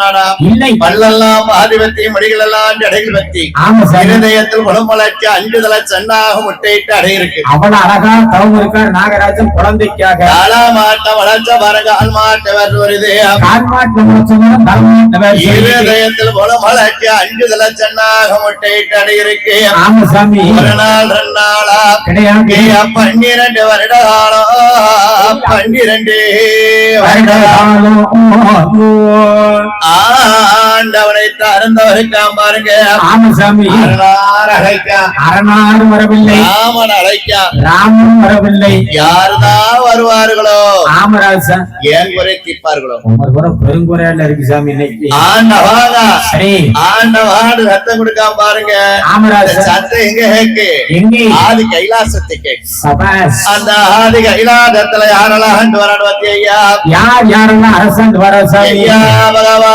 ஊத்துனாடா. இல்லை. பல்லெல்லாம் ஆதிபத்தி மடிகளெல்லாம் அடைகள் பத்தி இருதயத்தில் குணமலர்ச்சி அஞ்சு தலை சென்னாக முட்டையிட்டு அடை இருக்கு. அவன் அழகா தவம் இருக்கார் நாகராஜன் குழந்தைக்காக. காலா மாட்ட வளர்ச்ச மரகால் மாட்ட வருது இருதயத்தில் குணமலர்ச்சி அஞ்சு தலை சென்னாக முட்டையிட்டு அடை இருக்கு. ஆமா சாமி. ஒரு நாள் ரெண்டு நாளா பன்னிரண்டு வருட காலம் பன்னிரண்டு வருட வருடகாலம். ஆண்டவனை தருந்தவருக்காம் பாருங்க. ஆமா சாமி. அரணார் அழைக்கான் அரணாறு வரவில்லை. ராமன் அழைக்கான் ராமன் வரவில்லை. யாருதான் வருவார்களோ? ராமராஜன் ஏன் குறை தீர்ப்பார்களோ? உமர் பெருங்குறையால இருக்கு சாமி இன்னைக்கு. ஆண்டவாடா. சரி. ஆண்டவாடு சத்தம் கொடுக்காம பாருங்க. இந்த ராமராஜன் சத்தம் எங்க கேக்கு? எங்கே? ஆதி கைலாசத்தை கேக்கு. அந்த ஆதி கைலாசத்துல யாரெல்லாம் ஆண்டு வரான்னு பார்த்தியா ஐயா? யார் யாரெல்லாம் அரசாண்டு வர சாமி? ஐயா பகவானோ.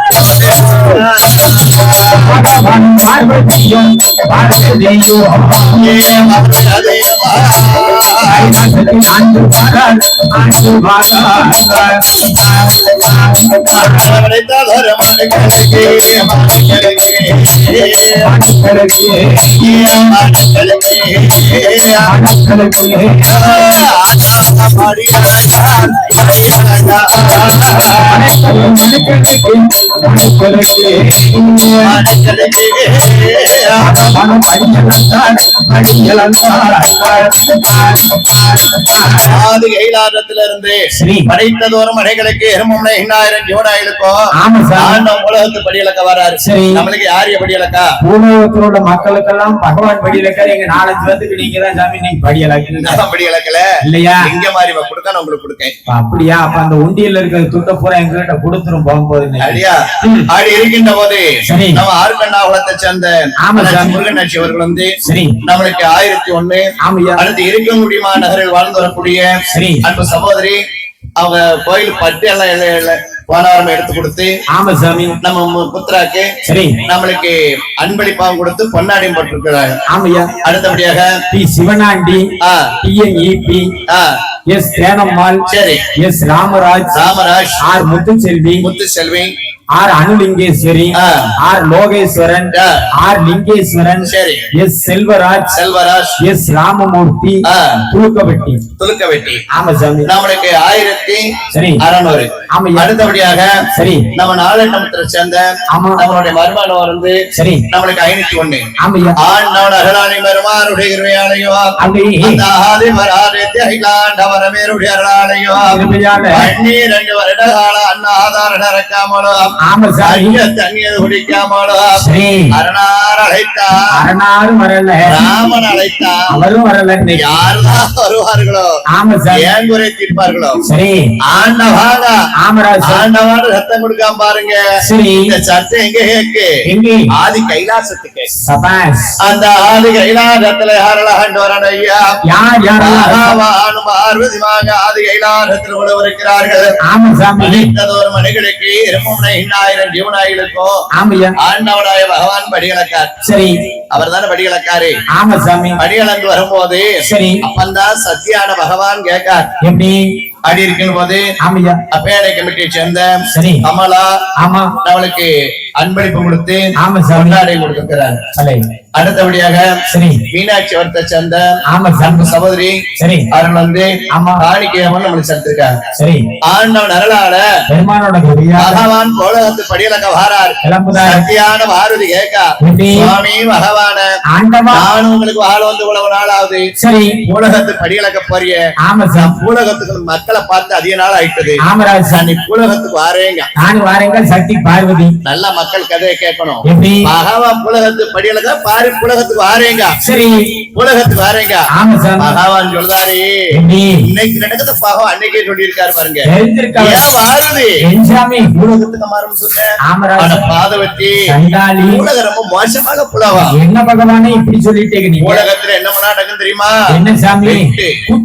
हमारी கைலாசத்திலிருந்து ஸ்ரீ படைத்ததோறும் மனைகளுக்கு எருமம்னா எண்ணாயிரம் சார். ஆண்டம் உலகத்து படியலக்க வராரு. சரி. நம்மளுக்கு யாரு படியலக்கா பூலோகத்தில் உள்ள மக்களுக்கெல்லாம் பகவான் படியலக்கார் எங்க நாலஞ்சு பேருக்கு நீங்க தான் சாமி நீங்க படியலாக்குறீங்க நம்ம படியலக்கல இல்லையா? எங்க மாதிரி கொடுக்க நான் உங்களுக்கு கொடுக்கேன். அப்ப அப்படியா? அப்ப அந்த உண்டியல்ல இருக்கிற துட்ட பூரா எங்ககிட்ட கொடுத்துரும் போகும்போது இன்னைக்கு. அப்படி இருக்கின்ற போது. நம்ம ஆறுகண்ணா குலத்தை சேர்ந்த முருகனாட்சி அவர்கள் வந்து நம்மளுக்கு ஆயிரத்தி ஒண்ணு அடுத்து இருக்க முடியுமா நகரில் வாழ்ந்து வரக்கூடிய அன்பு சகோதரி அவங்க கோயில் பட்டு எல்லாம் எடுத்து கொடுத்து ஆமா சாமி. நம்ம புத்ராக்கு சரி. நம்மளுக்கு அன்பளிப்பாவும் கொடுத்து பொன்னாடியும் போட்டிருக்கிறாங்க ஆமையா அடுத்தபடியாக P. Sivanandi TNEB S. Thenammal சரி. S. Ramaraj Ramaraj R. Muthuselvi Muthu Selvi R Anulingeswari ஆ. ஆர் லோகேஸ்வரன். ஆர் லிங்கேஸ்வரன் சரி. எஸ் செல்வராஜ் செல்வராஜ். எஸ் ராமமூர்த்தி ஆ. தூக்கவட்டி துலுக்க வெட்டி ஆமா சாமி. நம்மளுக்கு ஆயிரத்தி சரி. அறநூறு. ஆமையா அடுத்தபடியாக சரி. நம்ம நாலட்டமத்தை சேர்ந்த ஆமா. நம்மளுடைய மருமானம் வந்து சரி. நம்மளுக்கு ஐநூத்தி ஒண்ணு. ஆமையா ஆண்டவன் அகராணி மருமானுடைய அப்படி அந்த ஆதி மராதித்ய அகிலாண்டவரமேருடைய அருளாலையோ இருமையான பன்னிரண்டு வருட கால அண்ண ஆதார சரி. ராமன் அழைத்தார் அவரும் வரல. யாருதான் வருவார்களோ? ஆமா சாமி ஏன் குறை தீர்ப்பார்களோ? சரி. ஆண்டவாக ஆமராஜ் சாமி. ஆண்டவாடு ரத்தம் கொடுக்காம பாருங்க. சரி. இந்த சத்தம் எங்க கேக்கு எங்கே? ஆதி கைலாசத்துக்கு. சபாஸ் அந்த ஆதி கைலாசத்துல யாரெல்லாம் ஆண்டு வரணும் ஐயா? யார் யாரெல்லாம் பகவானும் பார்வதிமாக ஆதி கைலாசத்தில் உழவு இருக்கிறார்கள். ஆமா சாமி. ஒரு மணிகளுக்கு இருமும் ஐந்தாயிரம் ஜீவனாய்களுக்கும் ஆண்டவனாய பகவான் படிகளக்கார். சரி. அவர் தானே படிகளக்காரு? ஆமா சாமி. படிகளந்து வரும்போது சரி. அப்பந்தான் சத்தியான பகவான் கேட்கார். எப்படி? அப்படி இருக்கும் போது அப்பேடை கமிட்டியை சேர்ந்த சரி. கமலா ஆமா. அவளுக்கு அன்பளிப்பு கொடுத்து ஆமா கொண்டாடி சரி அடுத்தபடியாக சரி. மீனாட்சி அவர்த்த சேர்ந்த ஆமா சாமி. அன்பு சகோதரி சரி. அவர்கள் வந்து ஆமா. காணிக்கையவன் நம்மளுக்கு சேர்த்திருக்காங்க சரி. ஆண்டவன் அருளால பெருமானோட பகவான் கோலகத்து படியலங்க வாரார். சத்தியான பாரதி கேட்கா. சுவாமி பகவான. ஆண்டவா? நானும் உங்களுக்கு வாழ வந்து உழவு நாளாவது. சரி. பூலகத்து படியலக்க போறிய. ஆமா பூலகத்துக்கு மக்களை பார்த்து அதிக நாள் ஆயிட்டது. ஆமராஜ் நான் சாமி நீ பூலகத்துக்கு வாரேங்க. நானும் வாரேங்க சக்தி பார்வதி. நல்ல மக்கள் கதையை கேட்கணும். பகவான் புலகத்து படியலக பாரு புலகத்துக்கு வாரேங்க. சரி. புலகத்துக்கு வாரேங்க. பகவான் சொல்றாரு. இன்னைக்கு நடக்குது பகவான் அன்னைக்கே சொல்லியிருக்காரு பாருங்க. சாமி. பூலகத்துக்கு மாறும் ஆனா பாதவத்தி பூலகம் ரொம்ப மோசமாக புலவா. என்ன பகவானே இப்படி சொல்லிட்டே நீங்க பூலகத்துல என்ன பண்ணா நடக்கும் தெரியுமா? என்ன சாமி?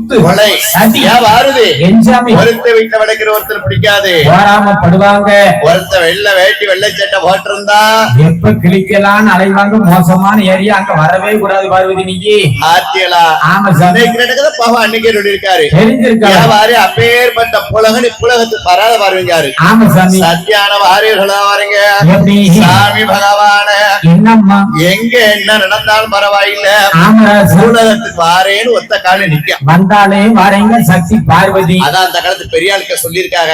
குத்து கொலை சதி வாருது? என் சாமி ஒருத்த வீட்டுல வளர்க்கிற ஒருத்தர் பிடிக்காது. போராம படுவாங்க ஒருத்த வெள்ளை வேட்டி வெள்ளை சட்டை போட்டிருந்தா எப்ப கிளிக்கலான்னு அலைவாங்க மோசமான ஏரியா அங்க வரவே கூடாது பார்வதி நீங்க ஆத்தியலா. ஆமா நடக்குது பகவான் அன்னைக்கே சொல்லியிருக்காரு. தெரிஞ்சிருக்காங்க வியாபாரி அப்பேற்பட்ட புலகன் புலகத்துக்கு வராத பாருங்காரு ஆமா சாமி. சத்தியான வாரியர்களா வாருங்க. சாமி பகவான. என்னம்மா? எங்க என்ன நடந்தாலும் பரவாயில்ல. ஆமராஜ் பூலகத்துக்கு வாரேன்னு ஒத்த கால நிக்க. வந்தாலே வரேங்க சக்தி பார்வதி. அதான் அந்த காலத்து பெரியாளுக்க சொல்லியிருக்காங்க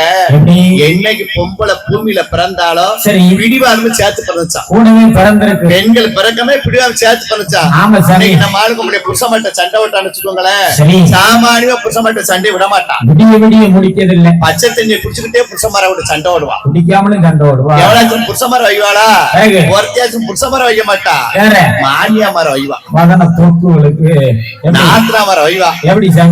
என்னைக்கு பொம்பளை பூமியில பிறந்தாலும் சரி. பிடிவாதமும் சேர்த்து பிறந்துச்சான் கூடவே பிறந்திருக்கு. பெண்கள் பிறக்கமே பிடிவாதம் சேர்த்து பிறந்துச்சான் ஆமா இன்னைக்கு நம்ம ஆளுக்கு உங்களுடைய புருஷமாட்ட சண்டை விட்டான்னு வச்சுக்கோங்களேன். சரி. சாமானியமா புருஷமாட்ட சண்டை விட மாட்டான் விடிய விடிய முடிக்கிறது இல்ல பச்சை தண்ணியை குடிச்சுக்கிட்டே புருஷமார விட்டு சண்டை விடுவான் குடிக்காமலும் சண்டை ஓடுவா எவ்வளவு புருஷமார வைவாளா. ஒருத்தியாச்சும் புருஷமார வைக்க மாட்டா. மானியா மரம் வைவா. மகன தோக்குகளுக்கு நாத்திரா மரம் வைவா. எப்படி சண்டை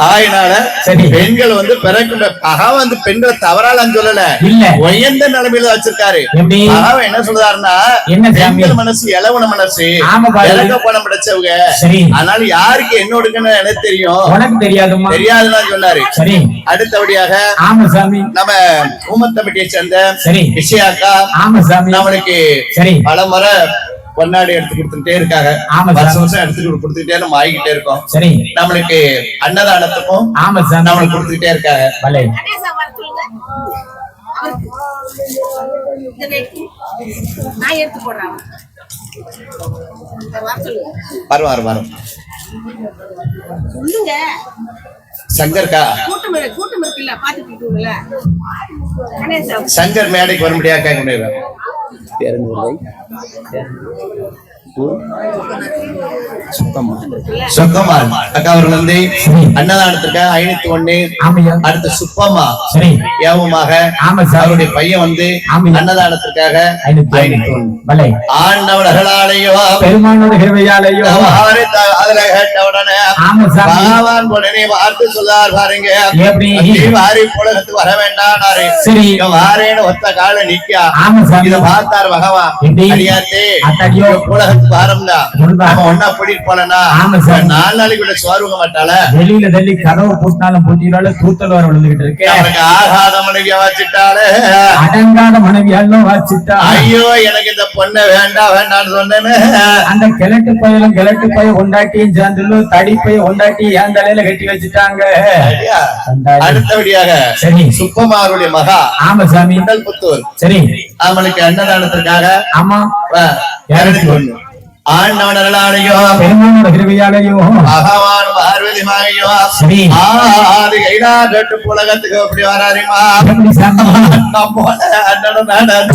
ஆயினால சரி. பெண்கள் வந்து பிறக்கின்ற பகவான் வந்து பெண்களை தவறால சொல்லல. இல்ல. உயர்ந்த நிலைமையில வச்சிருக்காரு. என்ன சொல்றாருன்னா? பெண்கள் மனசு இளவன மனசு. இலக்க பணம் படைச்சவங்க சரி. அதனால யாருக்கு என்ன ஒடுக்கணும் எனக்கு தெரியும். உனக்கு தெரியாதுமா தெரியாதுன்னு சொன்னாரு. சரி. அடுத்தபடியாக ஆமா சாமி. நம்ம ஊமத்தம்பட்டியை சேர்ந்த சரி. விஷயாக்கா ஆமா சாமி. நம்மளுக்கு சரி. பல முறை பொன்னாடி எடுத்து கொடுத்துட்டே இருக்காங்க. வருஷம் வருஷம் எடுத்து கொடுத்துட்டே நம்ம ஆகிக்கிட்டே இருக்கோம். சரி. நம்மளுக்கு அன்னதானத்துக்கும் ஆமா சாமி நம்மளுக்கு கொடுத்துட்டே இருக்காங்க. வர வர வரும் வரும். சொல்லுங்க கூட்டம் இருக்குல்ல பாத்துட்டு சங்கர் மேடைக்கு வரும்படியா கேட்க முடியாது? பேரனூர் சுத்தமால் அக்கா அவர்கள் வந்து அன்னதானத்திற்காக ஐநூத்தி ஒண்ணு. அடுத்து சுப்பம்மா. ஏவமாக அவருடைய பையன் வந்து. அன்னதானத்திற்காக ஐநூத்தி ஒண்ணு. பலே ஆண்டவர்களாலேயோ பெருமானோட அதுல பகவான் உடனே வார்த்தை சொல்லார் பாருங்க. வாரி புலகத்துக்கு வர வேண்டாம் சரி. வாரேன்னு ஒத்த கால நிக்கா. இத பார்த்தார் பகவான். எப்படி? சொல்றா. நம்ம ஒன்னா கூட்டிட்டு போலனா. நாலு நாளைக்கு உள்ள சோர்வுக மாட்டாள வெளியில தள்ளி கதவு பூட்டினாலும் பூட்டினாலும் தூத்தல் வர விழுந்துகிட்டு இருக்கேன் அவனுக்கு ஆகாத மனைவிய வச்சுட்டாளே. அடங்காத மனைவியாலும் வாச்சிட்டா. ஐயோ எனக்கு இந்த பொண்ணை வேண்டாம் வேண்டாம்னு சொன்னேன்னு. அந்த கிழட்டு பையலும் கிழட்டு பைய ஒண்டாட்டியும் சேர்ந்துலும் தடி பைய ஒண்டாட்டி என் தலையில கட்டி வச்சுட்டாங்க. அடுத்தபடியாக சரி. சுப்பமாருடைய மகா ஆமா சாமி. புத்தூர் சரி. அவனுக்கு அன்னதானத்திற்காக ஆமா. இருநூத்தி ஒண்ணு ஆண்டவனர்களாலேயோ பெருமானோட கிருபையாலையும் பகவான் பார்வதிமாகையோ சரி. ஆதி புலகத்துக்கு வராருமா? நடந்து பகவானோ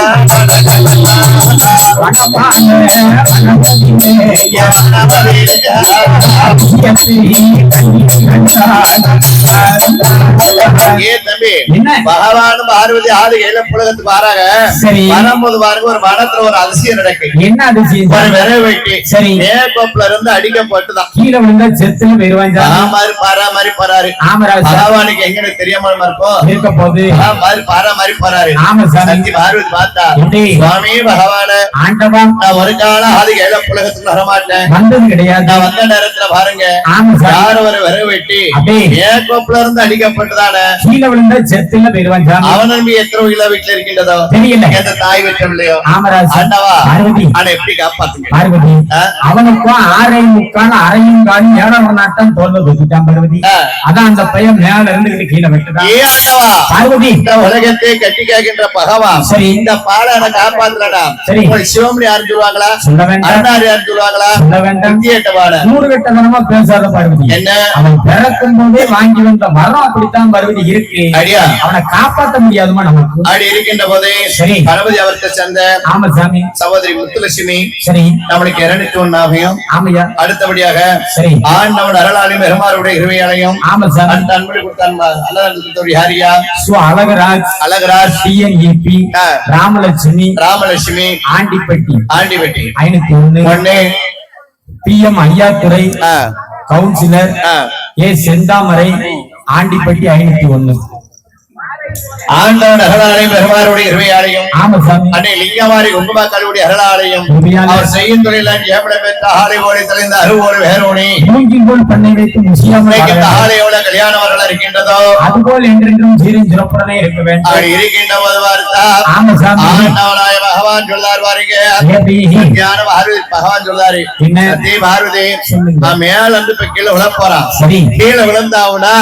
பகவானும் பார்வதி ஆறு. வரும்போது பாருங்க ஒரு வனத்துல ஒரு அதிசயம் நடக்கு என்ன அதிசயம்? ஒரு விரை வெட்டி சரி. மேற்கோப்புல இருந்து அடிக்கப்பட்டுதான் கீழே விழுந்தா செத்துல பாராமாரி போறாரு ஆமராஜ் சாமி பகவானுக்கு எங்க தெரியாம இருக்கும்? இருக்க போது பராமாரி பாராமாரி போறாரு ஆமா சாமி. சக்தி பார்வதி பார்த்தா? சுவாமி பகவான. ஆண்டவா நான் வரமாட்டேன் வந்தது கிடையாது. நான் வந்த நேரத்துல பாருங்க ஆமா சாமி யார் ஒரு விரவு வெட்டி அப்படியே. ஏன் கோப்புல இருந்து அடிக்கப்பட்டதான? கீழே விழுந்த செத்துல போயிருவான் அவன் நம்பி எத்தனை உயில வீட்டுல இருக்கின்றதோ? தெரியல. எந்த தாய் வீட்டம் இல்லையோ ஆமராஜ் ஆண்டவா பார்வதி. ஆனா எப்படி காப்பாத்துங்க? பார்வதி. ஆ? அவனுக்கும் ஆரை முக்கால் அரையும் காலும் ஏழாம் நாட்டம் தோல்ல பார்வதி. அதான் அந்த பையன் மேல இருந்துகிட்டு கீழே விட்டுட்டான் ஏ ஆண்டவா பார்வதி. இந்த உலகத்தை கட்டி கேட்கின்ற பகவான் சரி. இந்த பாலனை காப்பாத்தலடா. சரி. சிவமணி யாரும் சொல்லுவாங்களா? அருணாரி யாரும் சொல்லுவாங்களா? நூறு பேசாத பார்வதி. என்ன? அவன் பிறக்கும் போதே வாங்கி வந்த மரம் அப்படித்தான் பார்வதி இருக்கு. அடியா. அவனை காப்பாத்த முடியாதுமா நமக்கு? அப்படி இருக்கின்ற போதே சரி. கணபதி அவர்கிட்ட சேர்ந்த ஆமா சாமி. சகோதரி முத்துலட்சுமி சரி. நம்மளுக்கு இருநூத்தி ஒன்னாகையும். ஆமையா. அடுத்தபடியாக சரி. ஆண்டவன் அருளாலையும் பெருமாறுடைய இருவையாலையும் ஆமா அன்பளி கொடுத்தான் அல்லது யாரியா? சு அழகராஜ். அழகராஜ். டிஎன்இபி. ராமலட்சுமி. ராமலட்சுமி. ஆண்டிப்பட்டி. ஆண்டிவெட்டி ஐநூத்தி ஒண்ணு. ஒண்ணு. பி எம் ஐயாத்துறை ஆ, கவுன்சிலர். ஏ. செந்தாமரை. ஆண்டிப்பட்டி ஐநூத்தி ஒண்ணு. ஆண்டவன் இருவையாலையும் ஆமா சாமி. அன்னை லிங்கமாரி குங்குமாக்காளுடைய அருளாலையும் உண்மையாலே. அவர் செய்யும் தொழிலான் ஏப்பட பெற்ற ஆலை ஓடி தலைந்த அருவோடு மூங்கில் போல் பண்ணை வைத்து வேண்டும். ஆலையோட கல்யாணவர்கள் இருக்கின்றதோ? அதுபோல் என்றென்றும் சீரும் சிறப்புடனே இருக்க வேண்டும். அப்படி இருக்கின்ற போது சாமி. ஆண்டவனாய பகவான் சொல்லார் பாருங்க எப்படி ஞான பார்வதி பகவான் சொல்றாரு என்ன? சொல்லுங்க. நான் மேல இருந்து இப்ப கீழே விழ போறான். சரி. கீழே விழுந்தாவுனா.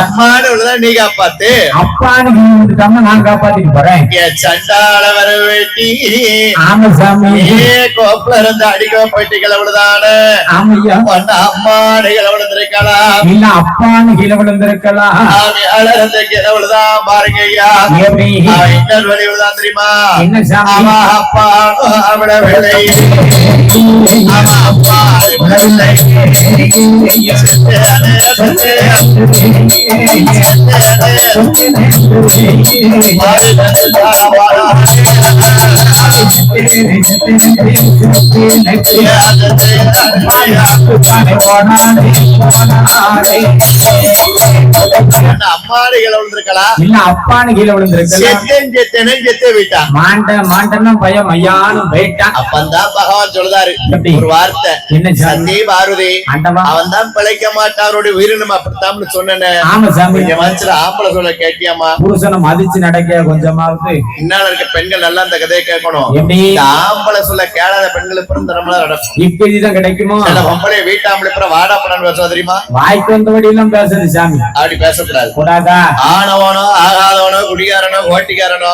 அம்மானு விழுந்தா நீ காப்பாத்து. அப்பான்னு வந்துட்டாம நான் காப்பாத்திட்டு போறேன். என் சண்டாள வர வெட்டி ஆமா சாமி. கோப்புல இருந்து அடிக்க போயிட்டு கீழே விழுதானு ஆமையா அம்மானு கீழே விழுந்திருக்கலாம் இல்ல அப்பான்னு கீழே விழுந்திருக்கலாம் இருந்து கீழே விழுதான் பாருங்க ஐயா. இன்னொரு வழி விழுதான் தெரியுமா? என்ன சாமி? அப்பா விளை அவன் அப்பா இல்ல அப்பான்னு கீழே விழுந்திருக்கலாம் செத்தேன் செத்தேன்னு செத்தே விட்டான் மாண்ட மாண்டன்னா பையன் மையானும் போயிட்டான். அப்பந்தான் பகவான் எப்படி? ஒரு வார்த்தை. என்ன சந்தி ஆண்டவா? அவன் தான் பிழைக்க மாட்டான் அவருடைய உயிரினம் அப்படித்தான்னு சொன்னேன். ஆமா சாமி. கொஞ்சம் மனசுல ஆம்பளை சொல்ல கேட்டியாமா புருஷனை மதிச்சு நடக்க கொஞ்சமாவது. இன்னால இருக்க பெண்கள் நல்லா இந்த கதையை கேட்கணும். ஆம்பளை சொல்ல கேளாத பெண்கள் பிறந்த நம்மள நடக்கும் கிடைக்குமோ? சில பொம்பளை வீட்டாம்பளை பிற வாடா படம் பேசுவா தெரியுமா? வாய்க்கு வந்தபடி எல்லாம் பேசுறது சாமி. அப்படி பேசக்கூடாது. கூடாதா ஆனவனோ ஆகாதவனோ குடிகாரனோ ஓட்டிக்காரனோ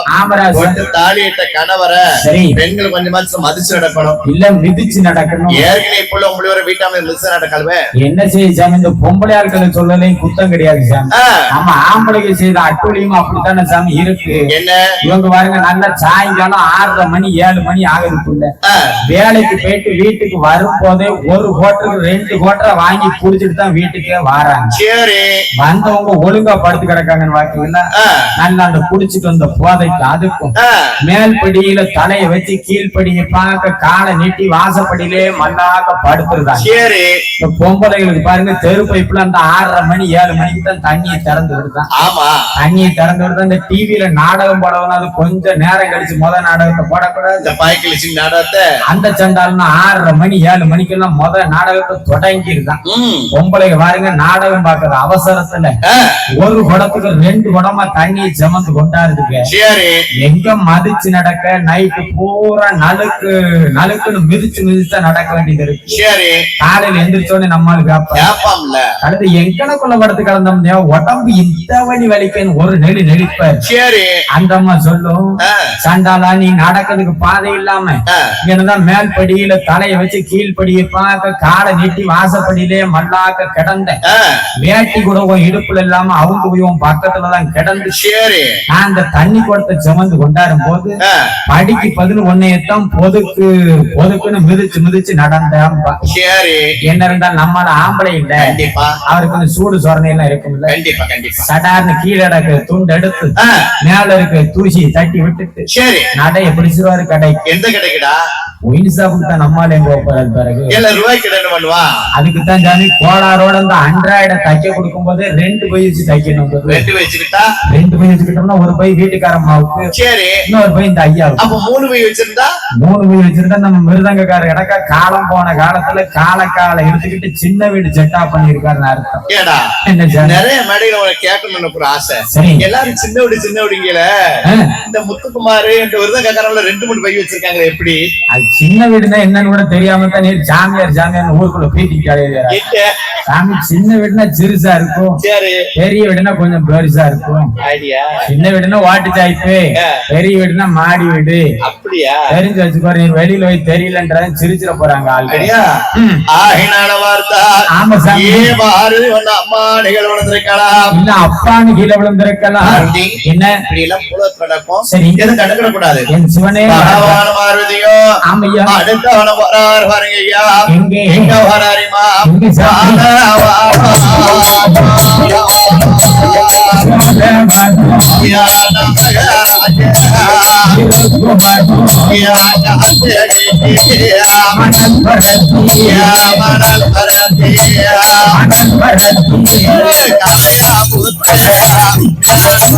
ஒட்டு தாலியிட்ட கணவரை சரி. பெண்கள் கொஞ்சம் மனசு மதிச்சு நடக்கணும். இல்ல மிதிச்சு நடக்கணும். ஏற்கனவே இப்போ உங்களை ஒரு வீட்டாம்பளை மிஸ் நடக்கலவே. என்ன செய்ய சாமி? இந்த பொம்பளை ஆட்களை சொல்லலையும் குத்தம் கிடையாது சாமி. நம்ம ஆம்பளைக்கு செய்த அட்டுழியும் அப்படித்தானே சாமி இருக்கு. இவங்க பாருங்க நல்லா சாயங்காலம் ஆறரை மணி ஏழு மணி ஆகுதுக்குள்ள. வேலைக்கு போயிட்டு வீட்டுக்கு வரும்போதே ஒரு ஹோட்டலுக்கு ரெண்டு ஹோட்டலை வாங்கி குடிச்சிட்டு தான் வீட்டுக்கே வராங்க. சரி. வந்தவங்க ஒழுங்கா படுத்து கிடக்காங்கன்னு பாத்தீங்கன்னா நல்லா அந்த குடிச்சிட்டு வந்த போதைக்கு அதுக்கும். ஆ, மேல் படியில தலைய வச்சு கீழ்படியை பார்க்க காலை நீட்டி வாசப்படியிலே மல்லாக்க படுத்துருதாங்க சரி. இந்த பொம்பளைகளுக்கு பாருங்க தெரு பைப்புல அந்த ஆறரை மணி ஏழு மணிக்கு தான் தண்ணியை திறந்து விடுதான். ஆமா. தண்ணியை திறந்து விடுதான் இந்த டிவில நாடகம் போடணும் அது கொஞ்சம் நேரம் கழிச்சு முத நாடகத்தை போடக்கூடாது. இந்த நாடகத்தை? அந்த சண்டாலும் ஆறரை மணி ஏழு மணிக்கெல்லாம் முத நாடகத்தை தொடங்கி இருக்கான் பொம்பளைங்க பாருங்க நாடகம் பாக்குற அவசரத்துல ஒரு குடத்துக்கு ரெண்டு குடமா தண்ணியை சுமந்து கொண்டாடுதுங்க சரி எங்க மதிச்சு நடக்க நைட்டு பூரா நலுக்கு நலுக்குன்னு மிதிச்சு மிதிச்சு தான் நடக்க வேண்டியது இருக்கு. சரி காலையில எந்திரிச்சோடனே நம்மளுக்கு கேப்பாம்ல அடுத்து எங்கனக்குள்ள படுத்து கிடந்தோம்னா உடம்பு இந்த வழி வலிக்கன்னு ஒரு நெளி நெளிப்பாரு சரி. அந்த அம்மா சொல்லும் ஆ, சண்டாலா நீ நடக்கிறதுக்கு பாதை இல்லாம இங்கதான் மேல் படியில தலைய வச்சு கீழ்படியை பார்க்க காலை நீட்டி வாசப்படியிலே மல்லாக்க கிடந்த. வேட்டி கூட உன் இடுப்புல இல்லாம அவங்க உன் பக்கத்துலதான் கிடந்து. சரி. நான் அந்த தண்ணி குடத்தை சுமந்து கொண்டாடும் போது படிக்கு பதில் ஒன்னையத்தான் பொதுக்கு பொதுக்குன்னு மிதிச்சு மிதிச்சு நடந்தேன்பா சரி. என்ன இருந்தால் நம்மள ஆம்பளை இல்ல. கண்டிப்பா. அவருக்கு கொஞ்சம் சூடு சொரணை எல்லாம் இருக்கும்ல. கண்டிப்பா கண்டிப்பா. சடார்னு கீழே துண்டு எடுத்து மேல இருக்க தூசி தட்டி விட்டுட்டு சரி. நடைய பிடிச்சிருவாரு கடை எந்த கிடைக்குடா? ஒயின் தான் நம்மால எங்க போறது பிறகு ஏழு ரூபாய்க்கு என்ன பண்ணுவான் அதுக்கு தான் ஜாமி கோளாரோட இந்த அன்றாயிட தைக்க கொடுக்கும் போது ரெண்டு பை வச்சு தைக்கணும். ரெண்டு வச்சுக்கிட்டா? ரெண்டு பை வச்சுக்கிட்டோம்னா ஒரு பை வீட்டுக்காரம்மாவுக்கு சரி. இன்னொரு பை இந்த ஐயாவுக்கு. அப்ப மூணு பை வச்சிருந்தா? மூணு வீடு வச்சிருந்தா நம்ம மிருதங்கக்கார இடக்கா காலம் போன காலத்துல கால கால எடுத்துக்கிட்டு சின்ன வீடு செட்டா பண்ணிருக்காருன்னு அர்த்தம். என்ன? நிறைய மேடையில கேட்கணும்னு ஒரு ஆசை. சரி. எல்லாரும் சின்ன வீடு சின்ன வீடுங்கல ஆ, இந்த முத்துக்குமார் இந்த விருதக்காரங்கள ரெண்டு மூணு பை வச்சிருக்காங்க எப்படி? அது சின்ன வீடுனா என்னன்னு கூட தெரியாம தான் நீ ஜாமியார் ஜாமியார் ஊருக்குள்ள அலையுறாரு. எங்க? சாமி சின்ன வீடுனா சிறுசா இருக்கும். பெரிய வீடுனா கொஞ்சம் பெருசா இருக்கும். சின்ன வீடுனா வாட்டு சாய்ப்பு. ஆ. பெரிய வீடுனா மாடி வீடு. அப்படியா? தெரிஞ்சு வச்சுக்கோ நீ வெளியில போய் தெரியலன்றத சிரிச்சிட போறாங்க ஆமா சாமி. அம்மா நிகழ் உணர்ந்திருக்கலாம். இல்ல அப்பான்னு கீழே விழுந்திருக்கலாம். பார்வதி. என்ன இப்படி எல்லாம் நடக்கும் சரி. எதுவும் கண்டுக்கிட கூடாது என் சிவனே பகவான் பார்வதியும் ஆமையா பாருங்க ஐயா எங்கே எங்க ஜோலைவனம்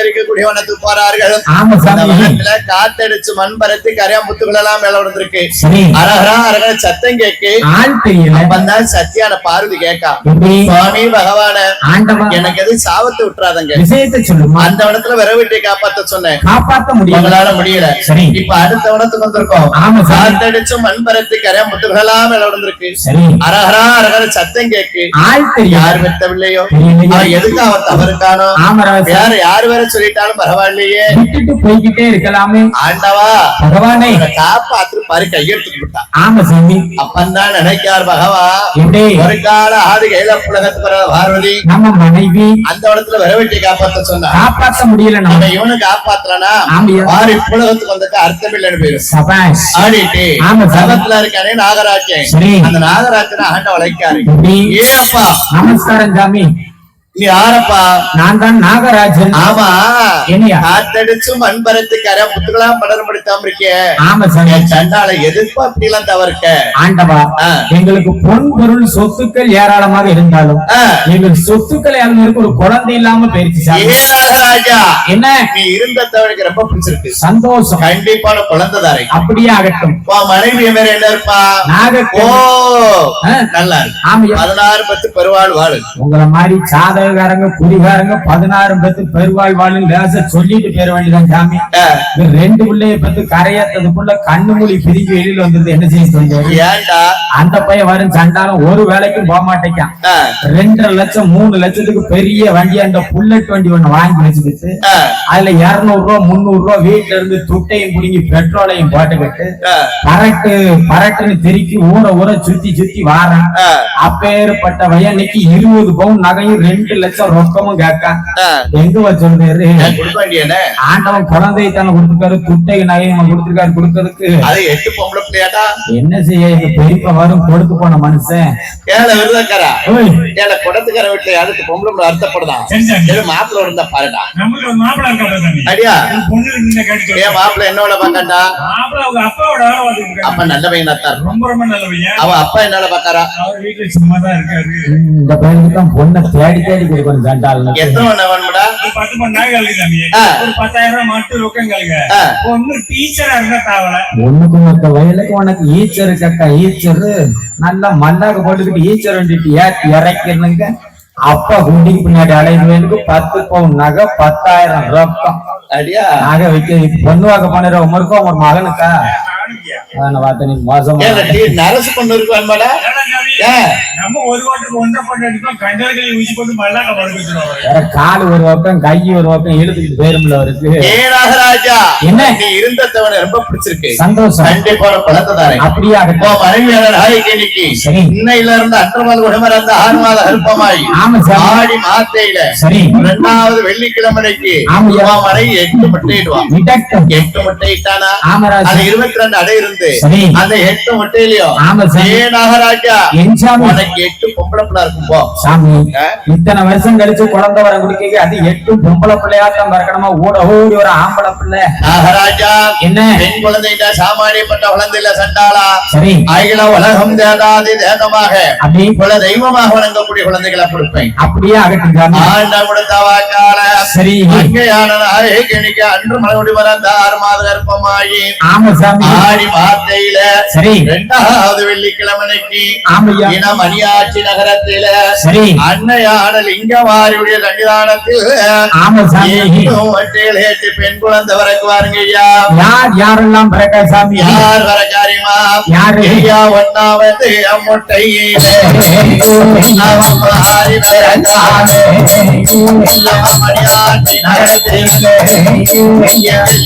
இருக்கக்கூடியவன துப்பாரார்கள் ஆமா அந்த சாமி வனத்துல காத்தடிச்சு மண் பரத்தி கரையா முத்துக்கள் எல்லாம் மேல விழுந்திருக்கு. அரகரா அரகர சத்தம் தெரியல. அப்பந்தான் சத்தியான பார்வதி எப்படி? சுவாமி பகவான எனக்கு எது சாவத்து விட்டுறாதங்க. அந்த இடத்துல விரவிட்டை காப்பாத்த சொன்னேன். காப்பாத்த முடியல. முடியல. இப்ப அடுத்த இடத்துக்கு வந்திருக்கோம். காத்தடிச்சு மண் பரத்தி கரையா முத்துக்கள் எல்லாம் மேல விழுந்திருக்கு. அரகரா அரகர சத்தம் தெரியல. யார். அவன் எதுக்கு அவன் தவறுக்கானோ வேற யார் வேற சொல்லிட்டாலும் பரவாயில்லையே. விட்டுட்டு போய்கிட்டே இருக்கலாமே. ஆண்டவா பகவானே. காப்பாத்து பாரு விட்டான் ஆமா சாமி அப்பந்தான் நினைக்கார் பகவா. ஒரு கால ஆதி கையில புலகத்து பிற பார்வதி. நம்ம மனைவி. அந்த இடத்துல விரவெட்டி காப்பாத்த சொன்னா. காப்பாத்த முடியல நம்ம. இவனு காப்பாத்தலனா ஆமையா வாரி புலகத்துக்கு வந்துட்டு அர்த்தம் இல்லைன்னு சபாஷ். ஆடிட்டு ஆமா. சபத்துல இருக்கானே நாகராஜன். அந்த நாகராஜனை ஆண்ட வளைக்காரு எப்படி ஏ அப்பா. நமஸ்காரம் சாமி. நீ யாரப்பா? நான் தான் நாகராஜன். ஆமா. என்னையா? காத்தடிச்சு மண்பரத்து கரை முத்துக்கெல்லாம் படர் படுத்தாம இருக்கிய ஆமா என் சண்டால எதிர்ப்பு அப்படிலாம் தவறுக்க ஆண்டவா ஆ. எங்களுக்கு பொன் பொருள் சொத்துக்கள் ஏராளமாக இருந்தாலும் ஆ. எங்கள் சொத்துக்கள் யாரும் ஒரு குழந்தை இல்லாம போயிருச்சு நாகராஜா. என்ன? நீ இருந்த தவறுக்கு ரொம்ப பிடிச்சிருக்கு சந்தோஷம். கண்டிப்பான குழந்தை தாரை அப்படியே ஆகட்டும். மனைவி வேற என்ன இருப்பா? நாக ஓ. நல்லா இருக்கு. ஆமையா? பதினாறு பத்து பெருவாள் வாழு உங்களை மாதிரி சாதகக்காரங்க குடிகாரங்க பதினாறு பத்து பெருவாழ் வாழும் லேச சொல்லிட்டு போயிட வேண்டியதான் சாமி. ரெண்டு பிள்ளைய பத்து கரையாத்ததுக்குள்ள கண்ணு மொழி பிரிஞ்சு வெளியில வந்தது என்ன செய்ய அந்த பையன் வரும் சண்டாலம் ஒரு வேலைக்கும் போக மாட்டேங்கான் ஆ, ரெண்டரை லட்சம் மூணு லட்சத்துக்கு பெரிய வண்டி அந்த புல்லட் வண்டி ஒண்ணு வாங்கி வச்சுக்கிட்டு அதுல இருநூறு ரூபா முந்நூறு ரூபா வீட்டுல இருந்து துட்டையும் புடுங்கி பெட்ரோலையும் போட்டுக்கிட்டு ஆ, பரட்டு பரட்டுன்னு திருக்கி ஊற ஊற சுத்தி சுத்தி வாரேன். அப்பேற்பட்ட வயனுக்கு இருபது பவுன் நகையும் ரெண்டு லட்சம் ரொக்கமும் கேட்கான். எங்க வச்சிருந்தாரு நான் கொடுக்க வேண்டியன ஆண்டவன் குழந்தை தானே கொடுத்துருக்காரு துட்டை நகையும் கொடுத்துருக்காரு கொடுக்கறதுக்கு. அது எட்டு பொம்பளை என்ன செய்ய எங்க பெரியப்பா வரும் கொடுத்து போன மனுஷன். ஏழை விருதக்காரா? ஏழை குடத்துக்கார வீட்டுல அதுக்கு பொம்பளை பிள்ளை அர்த்தப்படுதான் மாப்பிள்ள இருந்தா பாருடா. அடியா. கேட்டு ஏன் மாப்பிள்ள என்னோட பாக்கண்டா அப்ப நல்ல பையனா தான். ரொம்ப ரொம்ப நல்ல பையன் அவன் அப்பா என்னால பாக்காரா வீட்டுல சும்மா தான் இருக்காரு. இந்த பையனுக்கு தான் பொண்ணை தேடி தேடி கொடுக்கணும் சண்டால் எத்தனை மணி வேணும்டா ஒரு பத்து மணி நேரம் கழுகு சாமி ஆ. ஒரு பத்தாயிரம் ரூபாய் மட்டும் ரொக்கம் கழுக ஆ. பொண்ணு டீச்சரா இருந்தா தாவல. ஒண்ணுக்கு மொத்த வயலுக்கு உனக்கு ஈச்சரு கக்கா ஈச்சரு. நல்லா மல்லாக போட்டுக்கிட்டு ஈச்சர் வந்துட்டு ஏத்தி இறக்கிறனுங்க அப்பா குண்டிக்கு பின்னாடி அலைவேலுக்கு பத்து பவுன் நகை பத்தாயிரம் ரொக்கம். அடியா? நகை வைக்க பொண்ணு வாக்க பண்ணுற உமருக்கும் ஒரு மகனுக்கா? காணுக்கியா அதான் பார்த்த நீ மோசமா ஏன் டீ நரசு பொண்ணு இருக்கு வேணுமாடா ஏன் நம்ம ஒரு வாட்டுக்கு ஒன்றை பண்ண அடிப்போம் கண்டல்களை ஊசி போட்டு மல்லாக்க படுக்க வச்சிருவோம் வேற கால் ஒரு பக்கம் கை ஒரு பக்கம் இழுத்துக்கிட்டு போயிரும்ல அவருக்கு. ஏ நாகராஜா என்ன? நீ இருந்தவனை ரொம்ப பிடிச்சிருக்கு. சந்தோஷம். கண்டிப்பா தாரேன் அப்படியே இன்னைக்கு. சரி. இன்னையில இருந்து அற்றமாத உடமரந்த ஆறு மாத அற்பமாய். ஆமா சார். ஆடி மாத்தையில சரி. இரண்டாவது வெள்ளிக்கிழமைக்கு. மனை எட்டு முட்டையிடுவான். எட்டு முட்டை இட்டானா ஆமராஜ் அது இருபத்தி ரெண்டு அடை இருந்து சரி. அந்த எட்டு முட்டையிலயும் நாகராஜா? உனக்கு எட்டு பொம்பளை பிள்ளை சாமி? இத்தனை வருஷம் கழிச்சு குழந்தை வர குடிக்க அது எட்டு பொம்பளை பிள்ளையாட்டம் பிறக்கணுமா ஓட ஓடி ஒரு ஆம்பளை பிள்ளை. நாகராஜா என்ன? பெண் குழந்தைங்க சாமானியப்பட்ட குழந்தை இல்ல சண்டாளா? சரி. அகில உலகம் தேதாதி தேதமாக அப்படி. குல தெய்வமாக வணங்கக்கூடிய குழந்தைகளை கொடுப்பேன். அப்படியே ஆண்ட வாக்கால சரி. அங்கையான நாயகனிக்கு அன்று மலமுடி வளர்ந்த ஆறு மாத கர்ப்பமாயி ஆமா சாமி. ஆடி வார்த்தையில சரி. இரண்டாவது வெள்ளிக்கிழமைக்கு இனம் மணியாட்சி நகரத்தில சரி. அன்னையான லிங்கமாரியுடைய சன்னிதானத்தில் வட்டையில் ஏற்று பெண் குழந்தை வரைக்கு வாருங்க ஐயா. யார் யாரெல்லாம் சாமி? யார் வர காரியமா யாரு? ஐயா ஒன்னாவது அம்முட்டையிலே மணியாட்சி நகரத்திலே.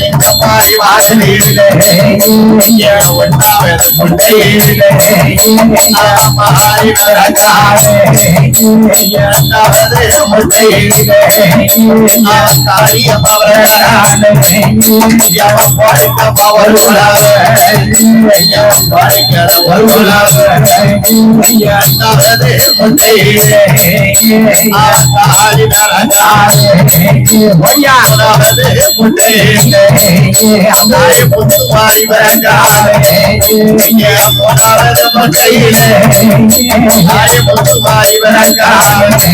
லிங்கமாரி ஒன்னாவது முட்டையிலே அவன் மாறி வரக்கானே இரண்டாவது முட்டையிலே அவன் காரியம் அவரானே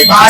எவன்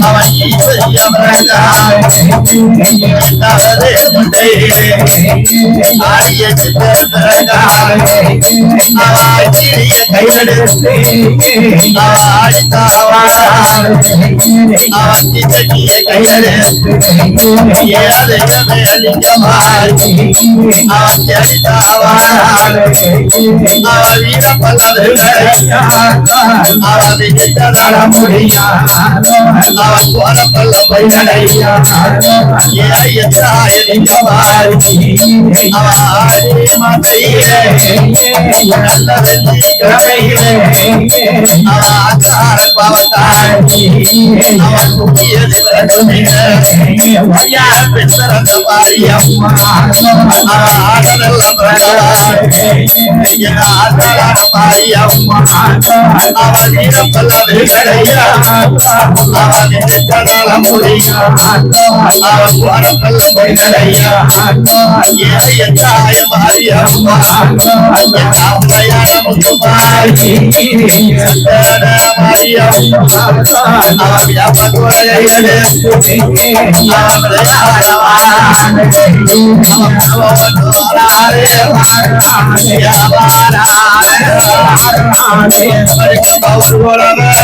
அவன் ஈராட்டு அவன் எதிரான வணக்கம்மா அவன் இருக்க குடி மாரியம்மா யாச்சாவது முட்டையிலே அவன் துக்கையம் அவரக்கானே ஆறாவது முட்டையிலே அவன் அங்கி காரி வரத்தானே உணவட்டி வாரானே எய்யமாக வாரானே அவன் அவசிய காரியம்மா அவன் கிடக்கிறது வாரானே ஈராட்டு காரியம்மா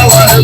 அவன்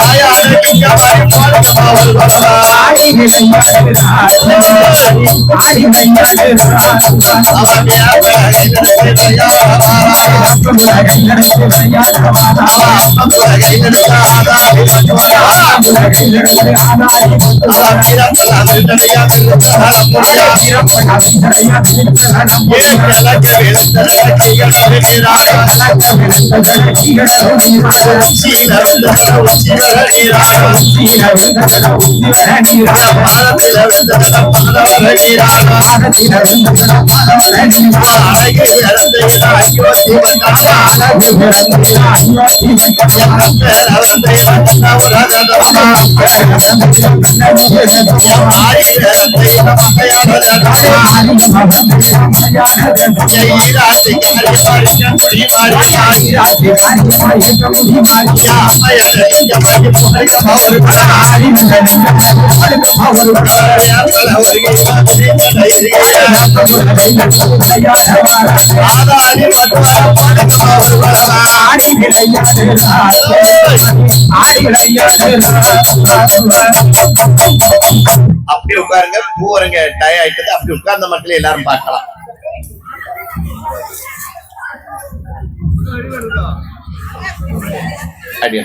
ஆயா விரட்டுமிலே யார் பெண் பிறந்த அப்படி உட்காருங்க. பூரங்க டய ஆயிட்டது. அப்படி உட்கார்ந்த மக்கள் எல்லாரும் பார்க்கலாம். அடி.